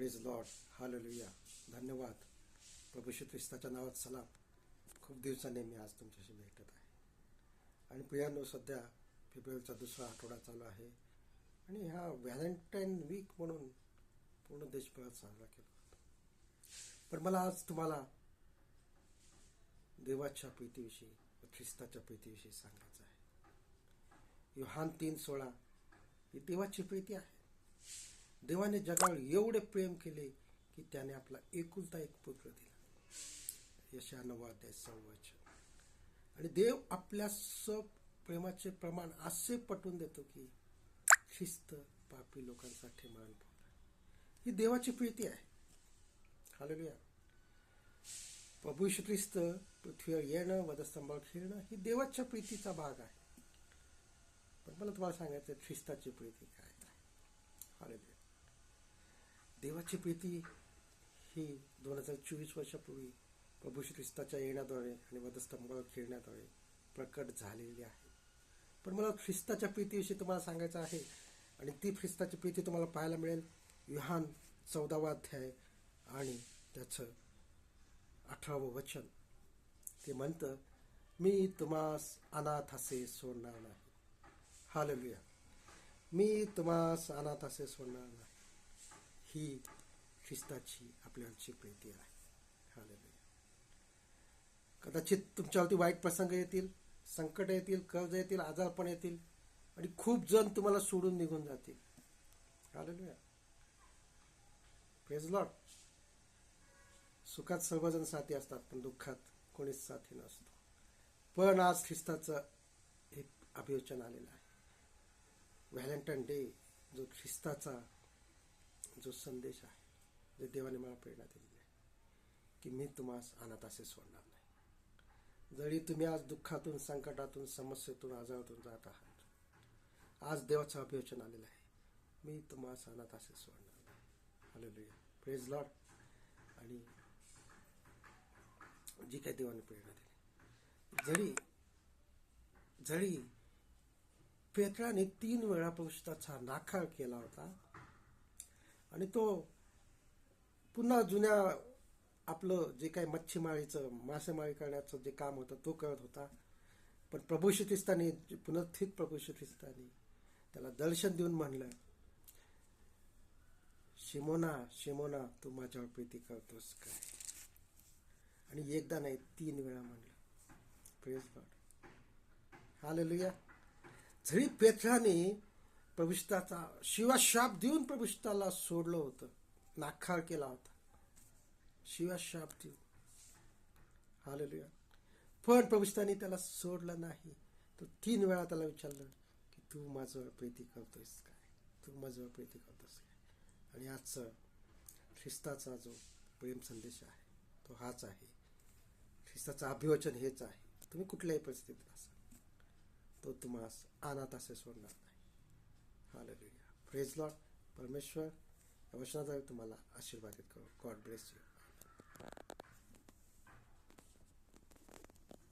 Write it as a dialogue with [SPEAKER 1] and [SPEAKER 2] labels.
[SPEAKER 1] Praise Lord hallelujah धन्यवाद. प्रभू ख्रिस्ताच्या नावात सलाम. खूप दिवसांनी मी आज तुमच्याशी भेटत आहे. आणि प्रियानो सध्या फेब्रुवारीचा दुसरा आठवडा चालू आहे. आणि हा व्हॅलेंटाईन वीक म्हणून पूर्ण देशभरात साजरा केला जातो. पण मला आज तुम्हाला देवाच्या प्रीतीविषयी व ख्रिस्ताच्या प्रीतीविषयी सांगायचं आहे. युहान तीन सोळा ही देवाची प्रीती आहे. देवाने जगावर एवढे प्रेम केले की त्याने आपला एकुलता एक पुत्र दिला. यशा नवाध्याय संवचन आणि देव आपल्या स प्रेमाचे प्रमाण असे पटवून देतो की ख्रिस्त पापी लोकांसाठी मरण पावला ही देवाची प्रीती आहे. हालेलुया. प्रभू श्री ख्रिस्त पृथ्वीवर येणं वधस्तंभावर खेळणं ही देवाच्या प्रीतीचा भाग आहे. पण मला तुम्हाला सांगायचं आहे, ख्रिस्ताची प्रीती काय आहे? हालेलुया. देवाची प्रीती ही दोन हजार चोवीस वर्षापूर्वी प्रभू श्री ख्रिस्ताच्या येण्याद्वारे आणि वधस्तंभावर खेळण्याद्वारे प्रकट झालेली आहे. पण मला ख्रिस्ताच्या प्रीतीविषयी तुम्हाला सांगायचं आहे आणि ती ख्रिस्ताची प्रीती तुम्हाला पाहायला मिळेल. युहान चौदावा अध्याय आणि त्याचं अठरावं वचन. ते म्हणतं मी तुम्हास अनाथ असे सोडणार नाही. हालेलुया मी तुम्हास अनाथ असे सोडणार नाही. ही ख्रिस्ताची आपल्याची प्रीती आहे. हालेलुया कदाचित तुमच्यावरती वाईट प्रसंग येतील संकट येतील कर्ज येतील आजारपण येतील आणि खूप जण तुम्हाला सोडून निघून जातील. हालेलुया प्रेज लॉट सुखात सर्वजण साथी असतात पण दुःखात कोणीच साथी नसतो. पण आज ख्रिस्ताचं एक अभियोजन आलेलं आहे. व्हॅलेंटाईन डे जो ख्रिस्ताचा जो संदेश आहे जे देवाने मला प्रेरणा दिलेली आहे की मी तुम्हास अनाथ असे सोडणार नाही. जरी तुम्ही आज दुःखातून संकटातून समस्येतून आजारातून जात आहात आज देवाचं अभिवचन आलेलं आहे मी तुम्हास अनाथ असे सोडणार नाही. आलेलो प्रेज लॉर्ड आणि जी काही देवाने प्रेरणा दिली. जरी जरी पेत्राने तीन वेळा पुरुषाचा नाकार केला होता आणि तो पुन्हा जुन्या आपलं जे काही मच्छीमारीचं मासेमारी करण्याचं जे काम होतं तो करत होता. पण प्रभू श्रीस्ताने पुनर्स्थित प्रभू श्रीस्ताने त्याला दर्शन देऊन म्हणलं शिमोना शिमोना तू माझ्यावर प्रीती करतोस काय? आणि एकदा नाही तीन वेळा म्हणलं प्रेस लॉर्ड हालेलुया जरी पेत्राने प्रविष्टाचा शिवाशाप देऊन प्रविष्टाला सोडलं होतं. नाखार केला होता. शिवाशाप देऊन. हालेलुया पण प्रविष्टाने त्याला सोडलं नाही. तो तीन वेळा त्याला विचारलं की तू माझं प्रीती करतोयस काय? तू माझं प्रीती करतोस काय? आणि आजचं ख्रिस्ताचा जो प्रेम संदेश आहे तो हाच आहे. ख्रिस्ताचं अभिवचन हेच आहे. तुम्ही कुठल्याही परिस्थितीत असाल तो तुम्हाला अनाथ असे सोडणार नाही. हालेलुया प्रेज लॉर्ड परमेश्वर या वचनाद्वारे तुम्हाला आशीर्वादित करू गॉड ब्लेस यू